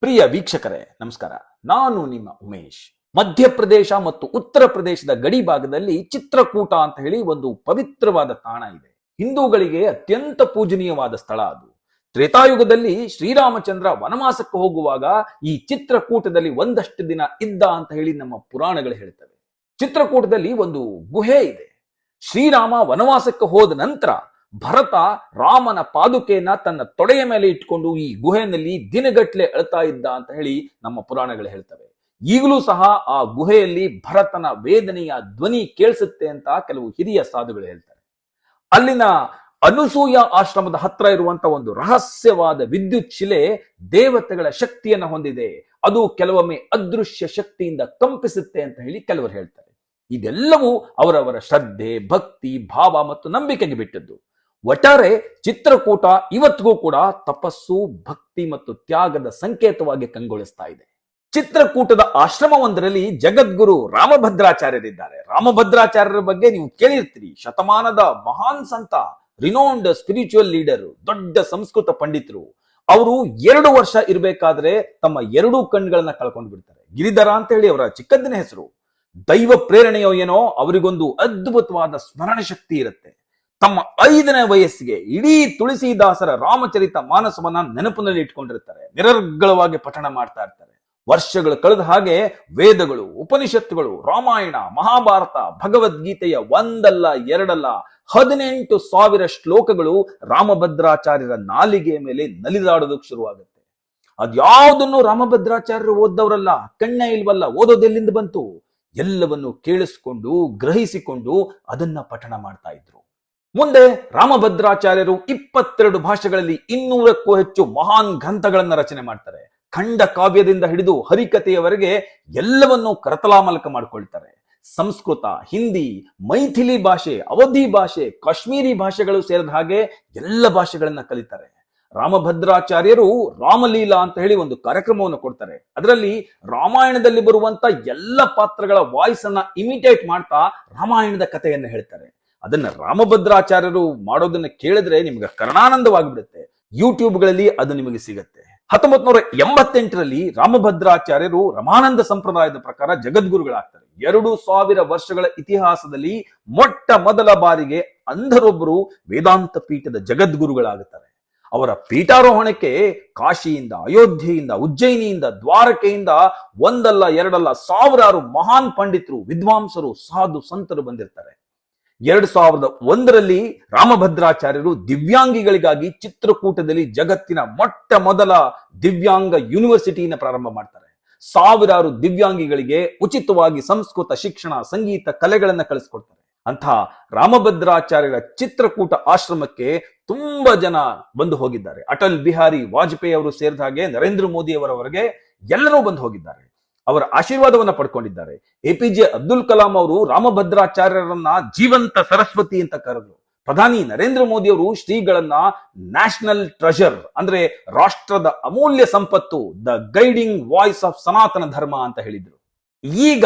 ಪ್ರಿಯ ವೀಕ್ಷಕರೇ, ನಮಸ್ಕಾರ. ನಾನು ನಿಮ್ಮ ಉಮೇಶ್. ಮಧ್ಯಪ್ರದೇಶ ಮತ್ತು ಉತ್ತರ ಪ್ರದೇಶದ ಗಡಿ ಭಾಗದಲ್ಲಿ ಚಿತ್ರಕೂಟ ಅಂತ ಹೇಳಿ ಒಂದು ಪವಿತ್ರವಾದ ತಾಣ ಇದೆ. ಹಿಂದೂಗಳಿಗೆ ಅತ್ಯಂತ ಪೂಜನೀಯವಾದ ಸ್ಥಳ ಅದು. ತ್ರೇತಾಯುಗದಲ್ಲಿ ಶ್ರೀರಾಮಚಂದ್ರ ವನವಾಸಕ್ಕೆ ಹೋಗುವಾಗ ಈ ಚಿತ್ರಕೂಟದಲ್ಲಿ ಒಂದಷ್ಟು ದಿನ ಇದ್ದ ಅಂತ ಹೇಳಿ ನಮ್ಮ ಪುರಾಣಗಳು ಹೇಳ್ತವೆ. ಚಿತ್ರಕೂಟದಲ್ಲಿ ಒಂದು ಗುಹೆ ಇದೆ. ಶ್ರೀರಾಮ ವನವಾಸಕ್ಕೆ ಹೋದ ನಂತರ ಭರತ ರಾಮನ ಪಾದುಕೆಯನ್ನ ತನ್ನ ತೊಡೆಯ ಮೇಲೆ ಇಟ್ಕೊಂಡು ಈ ಗುಹೆಯಲ್ಲಿ ದಿನಗಟ್ಲೆ ಅಳ್ತಾ ಇದ್ದ ಅಂತ ಹೇಳಿ ನಮ್ಮ ಪುರಾಣಗಳು ಹೇಳ್ತವೆ. ಈಗಲೂ ಸಹ ಆ ಗುಹೆಯಲ್ಲಿ ಭರತನ ವೇದನೆಯ ಧ್ವನಿ ಕೇಳಿಸುತ್ತೆ ಅಂತ ಕೆಲವು ಹಿರಿಯ ಸಾಧುಗಳು ಹೇಳ್ತಾರೆ. ಅಲ್ಲಿನ ಅನುಸೂಯ ಆಶ್ರಮದ ಹತ್ರ ಇರುವಂತ ಒಂದು ರಹಸ್ಯವಾದ ವಿದ್ಯುತ್ ಶಿಲೆ ದೇವತೆಗಳ ಶಕ್ತಿಯನ್ನ ಹೊಂದಿದೆ. ಅದು ಕೆಲವೊಮ್ಮೆ ಅದೃಶ್ಯ ಶಕ್ತಿಯಿಂದ ಕಂಪಿಸುತ್ತೆ ಅಂತ ಹೇಳಿ ಕೆಲವರು ಹೇಳ್ತಾರೆ. ಇದೆಲ್ಲವೂ ಅವರವರ ಶ್ರದ್ಧೆ, ಭಕ್ತಿ, ಭಾವ ಮತ್ತು ನಂಬಿಕೆಗೆ ಬಿಟ್ಟದ್ದು. ಒಟ್ಟಾರೆ ಚಿತ್ರಕೂಟ ಇವತ್ತಿಗೂ ಕೂಡ ತಪಸ್ಸು, ಭಕ್ತಿ ಮತ್ತು ತ್ಯಾಗದ ಸಂಕೇತವಾಗಿ ಕಂಗೊಳಿಸ್ತಾ ಇದೆ. ಚಿತ್ರಕೂಟದ ಆಶ್ರಮವೊಂದರಲ್ಲಿ ಜಗದ್ಗುರು ರಾಮಭದ್ರಾಚಾರ್ಯರಿದ್ದಾರೆ. ರಾಮಭದ್ರಾಚಾರ್ಯರ ಬಗ್ಗೆ ನೀವು ಕೇಳಿರ್ತೀರಿ. ಶತಮಾನದ ಮಹಾನ್ ಸಂತ ರಿನೋಂಡ್ ಸ್ಪಿರಿಚುವಲ್ ಲೀಡರ್ ದೊಡ್ಡ ಸಂಸ್ಕೃತ ಪಂಡಿತರು. ಅವರು ಎರಡು ವರ್ಷ ಇರಬೇಕಾದ್ರೆ ತಮ್ಮ ಎರಡೂ ಕಣ್ಗಳನ್ನ ಕಳ್ಕೊಂಡು ಬಿಡ್ತಾರೆ. ಗಿರಿಧರ ಅಂತ ಹೇಳಿ ಅವರ ಚಿಕ್ಕಂದಿನ ಹೆಸರು. ದೈವ ಪ್ರೇರಣೆಯೋ ಏನೋ, ಅವರಿಗೊಂದು ಅದ್ಭುತವಾದ ಸ್ಮರಣ ಶಕ್ತಿ ಇರುತ್ತೆ. ತಮ್ಮ ಐದನೇ ವಯಸ್ಸಿಗೆ ಇಡೀ ತುಳಸಿದಾಸರ ರಾಮಚರಿತ ಮಾನಸವನ್ನ ನೆನಪಿನಲ್ಲಿ ಇಟ್ಕೊಂಡಿರ್ತಾರೆ. ನಿರರ್ಗಳವಾಗಿ ಪಠಣ ಮಾಡ್ತಾ ಇರ್ತಾರೆ. ವರ್ಷಗಳು ಕಳೆದ ಹಾಗೆ ವೇದಗಳು, ಉಪನಿಷತ್ತುಗಳು, ರಾಮಾಯಣ, ಮಹಾಭಾರತ, ಭಗವದ್ಗೀತೆಯ ಒಂದಲ್ಲ, ಎರಡಲ್ಲ, ಹದಿನೆಂಟು ಸಾವಿರ ಶ್ಲೋಕಗಳು ರಾಮಭದ್ರಾಚಾರ್ಯರ ನಾಲಿಗೆಯ ಮೇಲೆ ನಲಿದಾಡೋದಕ್ಕೆ ಶುರುವಾಗುತ್ತೆ. ಅದ್ಯಾವುದನ್ನು ರಾಮಭದ್ರಾಚಾರ್ಯರು ಓದ್ದವರಲ್ಲ, ಕಣ್ಣ ಇಲ್ವಲ್ಲ ಓದೋದೆಲ್ಲಿಂದ ಬಂತು? ಎಲ್ಲವನ್ನು ಕೇಳಿಸ್ಕೊಂಡು, ಗ್ರಹಿಸಿಕೊಂಡು ಅದನ್ನ ಪಠಣ ಮಾಡ್ತಾ ಇದ್ರು. ಮುಂದೆ ರಾಮಭದ್ರಾಚಾರ್ಯರು ಇಪ್ಪತ್ತೆರಡು ಭಾಷೆಗಳಲ್ಲಿ ಇನ್ನೂರಕ್ಕೂ ಹೆಚ್ಚು ಮಹಾನ್ ಗ್ರಂಥಗಳನ್ನ ರಚನೆ ಮಾಡ್ತಾರೆ. ಖಂಡ ಕಾವ್ಯದಿಂದ ಹಿಡಿದು ಹರಿಕಥೆಯವರೆಗೆ ಎಲ್ಲವನ್ನೂ ಕರತಲಾಮಲಕ ಮಾಡ್ಕೊಳ್ತಾರೆ. ಸಂಸ್ಕೃತ, ಹಿಂದಿ, ಮೈಥಿಲಿ ಭಾಷೆ, ಅವಧಿ ಭಾಷೆ, ಕಾಶ್ಮೀರಿ ಭಾಷೆಗಳು ಸೇರಿದ ಹಾಗೆ ಎಲ್ಲ ಭಾಷೆಗಳನ್ನ ಕಲಿತಾರೆ. ರಾಮಭದ್ರಾಚಾರ್ಯರು ರಾಮಲೀಲಾ ಅಂತ ಹೇಳಿ ಒಂದು ಕಾರ್ಯಕ್ರಮವನ್ನು ಕೊಡ್ತಾರೆ. ಅದರಲ್ಲಿ ರಾಮಾಯಣದಲ್ಲಿ ಬರುವಂತ ಎಲ್ಲ ಪಾತ್ರಗಳ ವಾಯ್ಸ್ ಅನ್ನ ಇಮಿಟೇಟ್ ಮಾಡ್ತಾ ರಾಮಾಯಣದ ಕಥೆಯನ್ನು ಹೇಳ್ತಾರೆ. ಅದನ್ನ ರಾಮಭದ್ರಾಚಾರ್ಯರು ಮಾಡೋದನ್ನ ಕೇಳಿದ್ರೆ ನಿಮ್ಗೆ ಕರ್ಣಾನಂದವಾಗಿಬಿಡುತ್ತೆ. ಯೂಟ್ಯೂಬ್ಗಳಲ್ಲಿ ಅದು ನಿಮಗೆ ಸಿಗತ್ತೆ. ಹತ್ತೊಂಬತ್ ನೂರ ಎಂಬತ್ತೆಂಟರಲ್ಲಿ ರಾಮಭದ್ರಾಚಾರ್ಯರು ರಮಾನಂದ ಸಂಪ್ರದಾಯದ ಪ್ರಕಾರ ಜಗದ್ಗುರುಗಳಾಗ್ತಾರೆ. ಎರಡು ಸಾವಿರ ವರ್ಷಗಳ ಇತಿಹಾಸದಲ್ಲಿ ಮೊಟ್ಟ ಮೊದಲ ಬಾರಿಗೆ ಅಂಧರೊಬ್ಬರು ವೇದಾಂತ ಪೀಠದ ಜಗದ್ಗುರುಗಳಾಗುತ್ತಾರೆ ಅವರ ಪೀಠಾರೋಹಣಕ್ಕೆ ಕಾಶಿಯಿಂದ, ಅಯೋಧ್ಯೆಯಿಂದ, ಉಜ್ಜಯಿನಿಯಿಂದ, ದ್ವಾರಕೆಯಿಂದ ಒಂದಲ್ಲ ಎರಡಲ್ಲ ಸಾವಿರಾರು ಮಹಾನ್ ಪಂಡಿತರು, ವಿದ್ವಾಂಸರು, ಸಾಧು ಸಂತರು ಬಂದಿರ್ತಾರೆ. ಎರಡ್ ಸಾವಿರದ ಒಂದರಲ್ಲಿ ರಾಮಭದ್ರಾಚಾರ್ಯರು ದಿವ್ಯಾಂಗಿಗಳಿಗಾಗಿ ಚಿತ್ರಕೂಟದಲ್ಲಿ ಜಗತ್ತಿನ ಮೊಟ್ಟ ಮೊದಲ ದಿವ್ಯಾಂಗ ಯೂನಿವರ್ಸಿಟಿಯನ್ನು ಪ್ರಾರಂಭ ಮಾಡ್ತಾರೆ. ಸಾವಿರಾರು ದಿವ್ಯಾಂಗಿಗಳಿಗೆ ಉಚಿತವಾಗಿ ಸಂಸ್ಕೃತ, ಶಿಕ್ಷಣ, ಸಂಗೀತ ಕಲೆಗಳನ್ನು ಕಳಿಸ್ಕೊಡ್ತಾರೆ ಅಂತಹ ರಾಮಭದ್ರಾಚಾರ್ಯರ ಚಿತ್ರಕೂಟ ಆಶ್ರಮಕ್ಕೆ ತುಂಬಾ ಜನ ಬಂದು ಹೋಗಿದ್ದಾರೆ. ಅಟಲ್ ಬಿಹಾರಿ ವಾಜಪೇಯಿ ಅವರು ಸೇರಿದ ಹಾಗೆ ನರೇಂದ್ರ ಮೋದಿ ಅವರವರೆಗೆ ಎಲ್ಲರೂ ಬಂದು ಹೋಗಿದ್ದಾರೆ. ಅವರ ಆಶೀರ್ವಾದವನ್ನ ಪಡ್ಕೊಂಡಿದ್ದಾರೆ. A P J Abdul Kalam ಅವರು ರಾಮಭದ್ರಾಚಾರ್ಯರನ್ನ ಜೀವಂತ ಸರಸ್ವತಿ ಅಂತ ಕರೆದ್ರು. ಪ್ರಧಾನಿ ನರೇಂದ್ರ ಮೋದಿ ಅವರು ಶ್ರೀಗಳನ್ನ ನ್ಯಾಷನಲ್ ಟ್ರೆಷರ್ ಅಂದ್ರೆ ರಾಷ್ಟ್ರದ ಅಮೂಲ್ಯ ಸಂಪತ್ತು, ದ ಗೈಡಿಂಗ್ ವಾಯ್ಸ್ ಆಫ್ ಸನಾತನ ಧರ್ಮ ಅಂತ ಹೇಳಿದ್ರು. ಈಗ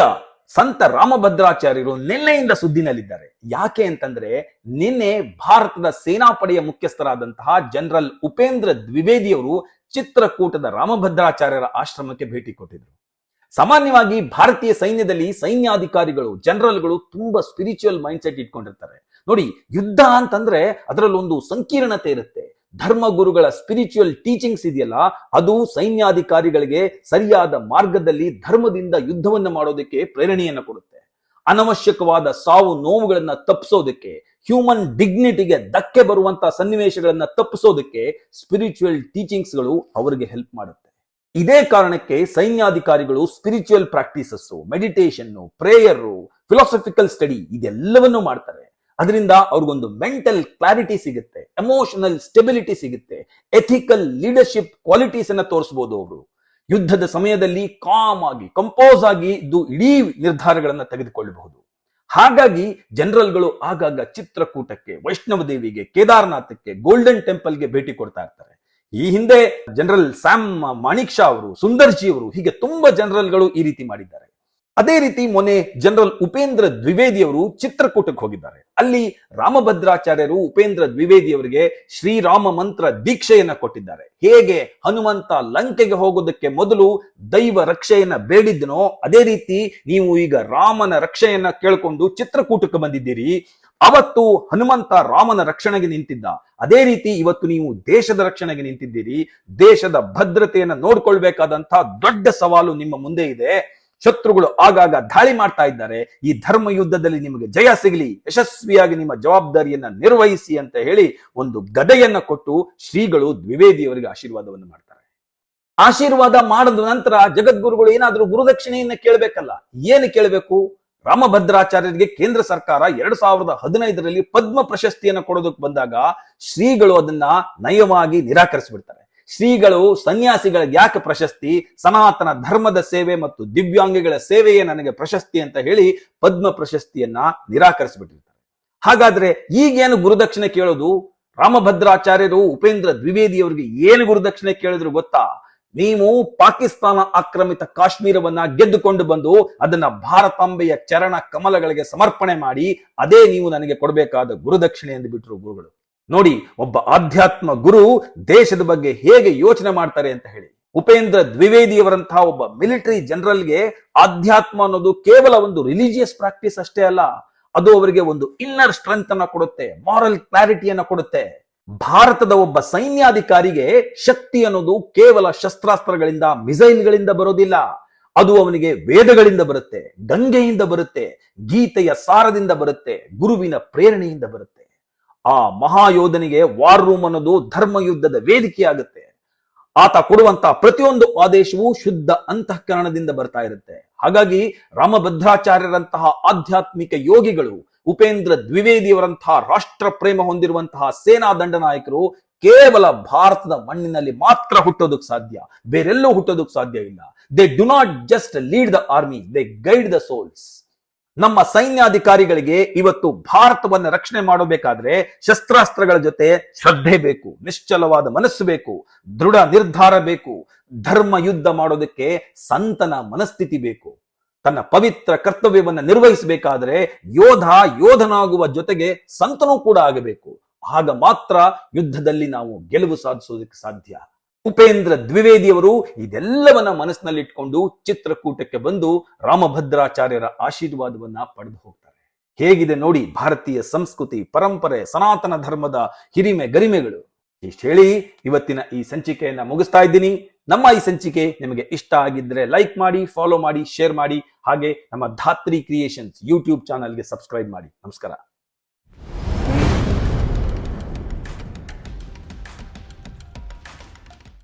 ಸಂತ ರಾಮಭದ್ರಾಚಾರ್ಯರು ನಿನ್ನೆಯಿಂದ ಸುದ್ದಿನಲ್ಲಿದ್ದಾರೆ. ಯಾಕೆ ಅಂತಂದ್ರೆ ನಿನ್ನೆ ಭಾರತದ ಸೇನಾಪಡೆಯ ಮುಖ್ಯಸ್ಥರಾದಂತಹ ಜನರಲ್ ಉಪೇಂದ್ರ ದ್ವಿವೇದಿ ಅವರು ಚಿತ್ರಕೂಟದ ರಾಮಭದ್ರಾಚಾರ್ಯರ ಆಶ್ರಮಕ್ಕೆ ಭೇಟಿ ಕೊಟ್ಟಿದ್ರು. ಸಾಮಾನ್ಯವಾಗಿ ಭಾರತೀಯ ಸೈನ್ಯದಲ್ಲಿ ಸೈನ್ಯಾಧಿಕಾರಿಗಳು, ಜನರಲ್ಗಳು ತುಂಬಾ ಸ್ಪಿರಿಚುವಲ್ ಮೈಂಡ್ ಸೆಟ್ ಇಟ್ಕೊಂಡಿರ್ತಾರೆ. ನೋಡಿ, ಯುದ್ಧ ಅಂತಂದ್ರೆ ಅದರಲ್ಲೊಂದು ಸಂಕೀರ್ಣತೆ ಇರುತ್ತೆ. ಧರ್ಮಗುರುಗಳ ಸ್ಪಿರಿಚುವಲ್ ಟೀಚಿಂಗ್ಸ್ ಇದೆಯಲ್ಲ, ಅದು ಸೈನ್ಯಾಧಿಕಾರಿಗಳಿಗೆ ಸರಿಯಾದ ಮಾರ್ಗದಲ್ಲಿ ಧರ್ಮದಿಂದ ಯುದ್ಧವನ್ನು ಮಾಡೋದಕ್ಕೆ ಪ್ರೇರಣೆಯನ್ನ ಕೊಡುತ್ತೆ. ಅನವಶ್ಯಕವಾದ ಸಾವು ನೋವುಗಳನ್ನ ತಪ್ಪಿಸೋದಕ್ಕೆ ಹ್ಯೂಮನ್ ಡಿಗ್ನಿಟಿಗೆ ಧಕ್ಕೆ ಬರುವಂತಹ ಸನ್ನಿವೇಶಗಳನ್ನ ತಪ್ಪಿಸೋದಕ್ಕೆ ಸ್ಪಿರಿಚುವಲ್ ಟೀಚಿಂಗ್ಸ್ಗಳು ಅವರಿಗೆ ಹೆಲ್ಪ್ ಮಾಡುತ್ತೆ. ಇದೇ ಕಾರಣಕ್ಕೆ ಸೈನ್ಯಾಧಿಕಾರಿಗಳು spiritual practices meditation prayer philosophical study ಇದೆಲ್ಲವನ್ನು ಮಾಡ್ತಾರೆ. ಅದರಿಂದ ಅವ್ರಿಗೊಂದು ಮೆಂಟಲ್ ಕ್ಲಾರಿಟಿ ಸಿಗುತ್ತೆ ಎಮೋಷನಲ್ ಸ್ಟೆಬಿಲಿಟಿ ಸಿಗುತ್ತೆ ಎಥಿಕಲ್ ಲೀಡರ್ಶಿಪ್ ಕ್ವಾಲಿಟೀಸ್ ಅನ್ನ ತೋರಿಸಬಹುದು ಅವರು. ಯುದ್ಧದ ಸಮಯದಲ್ಲಿ ಕಾಮ್ ಆಗಿ ಕಂಪೋಸ್ ಆಗಿ ಇದು ಇಡೀ ನಿರ್ಧಾರಗಳನ್ನ ತೆಗೆದುಕೊಳ್ಳಬಹುದು. ಹಾಗಾಗಿ ಜನರಲ್ಗಳು ಆಗಾಗ ಚಿತ್ರಕೂಟಕ್ಕೆ, ವೈಷ್ಣವ ದೇವಿಗೆ, ಕೇದಾರನಾಥಕ್ಕೆ ಗೋಲ್ಡನ್ ಟೆಂಪಲ್ಗೆ ಭೇಟಿ ಕೊಡ್ತಾ ಇರ್ತಾರೆ. ಈ ಹಿಂದೆ ಜನರಲ್ ಸ್ಯಾಮ್ ಮಾಣಿಕ್ ಶಾ ಅವರು, ಸುಂದರ್ಜಿ ಅವರು ಹೀಗೆ ತುಂಬಾ ಜನರಲ್ಗಳು ಈ ರೀತಿ ಮಾಡಿದ್ದಾರೆ. ಅದೇ ರೀತಿ ಮೊನ್ನೆ ಜನರಲ್ ಉಪೇಂದ್ರ ದ್ವಿವೇದಿ ಅವರು ಚಿತ್ರಕೂಟಕ್ಕೆ ಹೋಗಿದ್ದಾರೆ. ಅಲ್ಲಿ ರಾಮಭದ್ರಾಚಾರ್ಯರು ಉಪೇಂದ್ರ ದ್ವಿವೇದಿ ಅವರಿಗೆ ಶ್ರೀರಾಮ ಮಂತ್ರ ದೀಕ್ಷೆಯನ್ನ ಕೊಟ್ಟಿದ್ದಾರೆ. ಹೇಗೆ ಹನುಮಂತ ಲಂಕೆಗೆ ಹೋಗೋದಕ್ಕೆ ಮೊದಲು ದೈವ ರಕ್ಷೆಯನ್ನ ಬೇಡಿದ್ದನೋ, ಅದೇ ರೀತಿ ನೀವು ಈಗ ರಾಮನ ರಕ್ಷೆಯನ್ನ ಕೇಳಿಕೊಂಡು ಚಿತ್ರಕೂಟಕ್ಕೆ ಬಂದಿದ್ದೀರಿ. ಅವತ್ತು ಹನುಮಂತ ರಾಮನ ರಕ್ಷಣೆಗೆ ನಿಂತಿದ್ದ. ಅದೇ ರೀತಿ ಇವತ್ತು ನೀವು ದೇಶದ ರಕ್ಷಣೆಗೆ ನಿಂತಿದ್ದೀರಿ. ದೇಶದ ಭದ್ರತೆಯನ್ನು ನೋಡ್ಕೊಳ್ಬೇಕಾದಂತಹ ದೊಡ್ಡ ಸವಾಲು ನಿಮ್ಮ ಮುಂದೆ ಇದೆ. ಶತ್ರುಗಳು ಆಗಾಗ ದಾಳಿ ಮಾಡ್ತಾ ಇದ್ದಾರೆ. ಈ ಧರ್ಮ ಯುದ್ಧದಲ್ಲಿ ನಿಮಗೆ ಜಯ ಸಿಗಲಿ. ಯಶಸ್ವಿಯಾಗಿ ನಿಮ್ಮ ಜವಾಬ್ದಾರಿಯನ್ನ ನಿರ್ವಹಿಸಿ ಅಂತ ಹೇಳಿ ಒಂದು ಗದೆಯನ್ನ ಕೊಟ್ಟು ಶ್ರೀಗಳು ದ್ವಿವೇದಿಯವರಿಗೆ ಆಶೀರ್ವಾದವನ್ನು ಮಾಡ್ತಾರೆ. ಆಶೀರ್ವಾದ ಮಾಡಿದ ನಂತರ ಜಗದ್ಗುರುಗಳು ಏನಾದ್ರೂ ಗುರುದಕ್ಷಿಣೆಯನ್ನ ಕೇಳಬೇಕಲ್ಲ. ಏನು ಕೇಳಬೇಕು? ರಾಮಭದ್ರಾಚಾರ್ಯರಿಗೆ ಕೇಂದ್ರ ಸರ್ಕಾರ ಎರಡ್ ಸಾವಿರದ ಹದಿನೈದರಲ್ಲಿ ಪದ್ಮ ಪ್ರಶಸ್ತಿಯನ್ನು ಕೊಡೋದಕ್ಕೆ ಬಂದಾಗ ಶ್ರೀಗಳು ಅದನ್ನ ನಯವಾಗಿ ನಿರಾಕರಿಸಿಬಿಡ್ತಾರೆ. ಶ್ರೀಗಳು ಸನ್ಯಾಸಿಗಳಿಗೆ ಯಾಕೆ ಪ್ರಶಸ್ತಿ? ಸನಾತನ ಧರ್ಮದ ಸೇವೆ ಮತ್ತು ದಿವ್ಯಾಂಗಿಗಳ ಸೇವೆಯೇ ನನಗೆ ಪ್ರಶಸ್ತಿ ಅಂತ ಹೇಳಿ ಪದ್ಮ ಪ್ರಶಸ್ತಿಯನ್ನ ನಿರಾಕರಿಸಿಬಿಟ್ಟಿರ್ತಾರೆ. ಹಾಗಾದ್ರೆ ಈಗೇನು ಗುರುದಕ್ಷಿಣೆ ಕೇಳೋದು? ರಾಮಭದ್ರಾಚಾರ್ಯರು, ಉಪೇಂದ್ರ ದ್ವಿವೇದಿ ಅವರಿಗೆ ಏನು ಗುರುದಕ್ಷಿಣೆ ಕೇಳಿದ್ರು ಗೊತ್ತಾ? ನೀವು ಪಾಕಿಸ್ತಾನ ಆಕ್ರಮಿತ ಕಾಶ್ಮೀರವನ್ನ ಗೆದ್ದುಕೊಂಡು ಬಂದು ಅದನ್ನ ಭಾರತಾಂಬೆಯ ಚರಣ ಕಮಲಗಳಿಗೆ ಸಮರ್ಪಣೆ ಮಾಡಿ, ಅದೇ ನೀವು ನನಗೆ ಕೊಡಬೇಕಾದ ಗುರುದಕ್ಷಿಣೆ ಎಂದು ಬಿಟ್ಟರು ಗುರುಗಳು. ನೋಡಿ, ಒಬ್ಬ ಆಧ್ಯಾತ್ಮ ಗುರು ದೇಶದ ಬಗ್ಗೆ ಹೇಗೆ ಯೋಚನೆ ಮಾಡ್ತಾರೆ ಅಂತ ಹೇಳಿ. ಉಪೇಂದ್ರ ದ್ವಿವೇದಿಯವರಂತಹ ಒಬ್ಬ ಮಿಲಿಟರಿ ಜನರಲ್ಗೆ ಆಧ್ಯಾತ್ಮ ಅನ್ನೋದು ಕೇವಲ ಒಂದು ರಿಲಿಜಿಯಸ್ ಪ್ರಾಕ್ಟೀಸ್ ಅಷ್ಟೇ ಅಲ್ಲ, ಅದು ಅವರಿಗೆ ಒಂದು ಇನ್ನರ್ ಸ್ಟ್ರೆಂತ್ ಅನ್ನ ಕೊಡುತ್ತೆ ಮಾರಲ್ ಕ್ಲಾರಿಟಿಯನ್ನು ಕೊಡುತ್ತೆ. ಭಾರತದ ಒಬ್ಬ ಸೈನ್ಯಾಧಿಕಾರಿಗೆ ಶಕ್ತಿ ಅನ್ನೋದು ಕೇವಲ ಶಸ್ತ್ರಾಸ್ತ್ರಗಳಿಂದ, ಮಿಸೈಲ್ಗಳಿಂದ ಬರೋದಿಲ್ಲ. ಅದು ಅವನಿಗೆ ವೇದಗಳಿಂದ ಬರುತ್ತೆ, ಗಂಗೆಯಿಂದ ಬರುತ್ತೆ, ಗೀತೆಯ ಸಾರದಿಂದ ಬರುತ್ತೆ, ಗುರುವಿನ ಪ್ರೇರಣೆಯಿಂದ ಬರುತ್ತೆ. ಆ ಮಹಾಯೋಧನಿಗೆ ವಾರ್ ರೂಮ್ ಅನ್ನೋದು ಧರ್ಮ ಯುದ್ಧದ ವೇದಿಕೆಯಾಗುತ್ತೆ. ಆತ ಕೊಡುವಂತಹ ಪ್ರತಿಯೊಂದು ಆದೇಶವೂ ಶುದ್ಧ ಅಂತಃಕರಣದಿಂದ ಬರ್ತಾ ಇರುತ್ತೆ. ಹಾಗಾಗಿ ರಾಮಭದ್ರಾಚಾರ್ಯರಂತಹ ಆಧ್ಯಾತ್ಮಿಕ ಯೋಗಿಗಳು, ಉಪೇಂದ್ರ ದ್ವಿವೇದಿಯವರಂತಹ ರಾಷ್ಟ್ರ ಪ್ರೇಮ ಹೊಂದಿರುವಂತಹ ಸೇನಾ ದಂಡನಾಯಕರು ಕೇವಲ ಭಾರತದ ಮಣ್ಣಿನಲ್ಲಿ ಮಾತ್ರ ಹುಟ್ಟೋದಕ್ಕೆ ಸಾಧ್ಯ. ಬೇರೆಲ್ಲೂ ಹುಟ್ಟೋದಕ್ಕೆ ಸಾಧ್ಯ ಇಲ್ಲ. They do not just lead the army they guide the souls ನಮ್ಮ ಸೈನ್ಯಾಧಿಕಾರಿಗಳಿಗೆ ಇವತ್ತು ಭಾರತವನ್ನು ರಕ್ಷಣೆ ಮಾಡಬೇಕಾದ್ರೆ ಶಸ್ತ್ರಾಸ್ತ್ರಗಳ ಜೊತೆ ಶ್ರದ್ಧೆ ಬೇಕು, ನಿಶ್ಚಲವಾದ ಮನಸ್ಸು ಬೇಕು, ದೃಢ ನಿರ್ಧಾರ ಬೇಕು, ಧರ್ಮ ಯುದ್ಧ ಮಾಡೋದಕ್ಕೆ ಸಂತನ ಮನಸ್ಥಿತಿ ಬೇಕು. ತನ್ನ ಪವಿತ್ರ ಕರ್ತವ್ಯವನ್ನು ನಿರ್ವಹಿಸಬೇಕಾದ್ರೆ ಯೋಧ, ಯೋಧನಾಗುವ ಜೊತೆಗೆ ಸಂತನೂ ಕೂಡ ಆಗಬೇಕು. ಆಗ ಮಾತ್ರ ಯುದ್ಧದಲ್ಲಿ ನಾವು ಗೆಲುವು ಸಾಧಿಸೋದಕ್ಕೆ ಸಾಧ್ಯ. ಉಪೇಂದ್ರ ದ್ವಿವೇದಿಯವರು ಇದೆಲ್ಲವನ್ನ ಮನಸ್ಸಿನಲ್ಲಿಟ್ಕೊಂಡು ಚಿತ್ರಕೂಟಕ್ಕೆ ಬಂದು ರಾಮಭದ್ರಾಚಾರ್ಯರ ಆಶೀರ್ವಾದವನ್ನ ಪಡೆದು ಹೋಗ್ತಾರೆ. ಹೇಗಿದೆ ನೋಡಿ ಭಾರತೀಯ ಸಂಸ್ಕೃತಿ, ಪರಂಪರೆ, ಸನಾತನ ಧರ್ಮದ ಹಿರಿಮೆ, ಗರಿಮೆಗಳು. ಇಷ್ಟು ಹೇಳಿ ಇವತ್ತಿನ ಈ ಸಂಚಿಕೆಯನ್ನ ಮುಗಿಸ್ತಾ ಇದ್ದೀನಿ. ನಮ್ಮ ಈ ಸಂಚಿಕೆ ನಿಮಗೆ ಇಷ್ಟ ಆಗಿದ್ರೆ ಲೈಕ್ ಮಾಡಿ, ಫಾಲೋ ಮಾಡಿ, ಶೇರ್ ಮಾಡಿ, ಹಾಗೆ ನಮ್ಮ ಧಾತ್ರಿ ಕ್ರಿಯೇಷನ್ಸ್ ಯೂಟ್ಯೂಬ್ ಚಾನಲ್ಗೆ ಸಬ್ಸ್ಕ್ರೈಬ್ ಮಾಡಿ. ನಮಸ್ಕಾರ.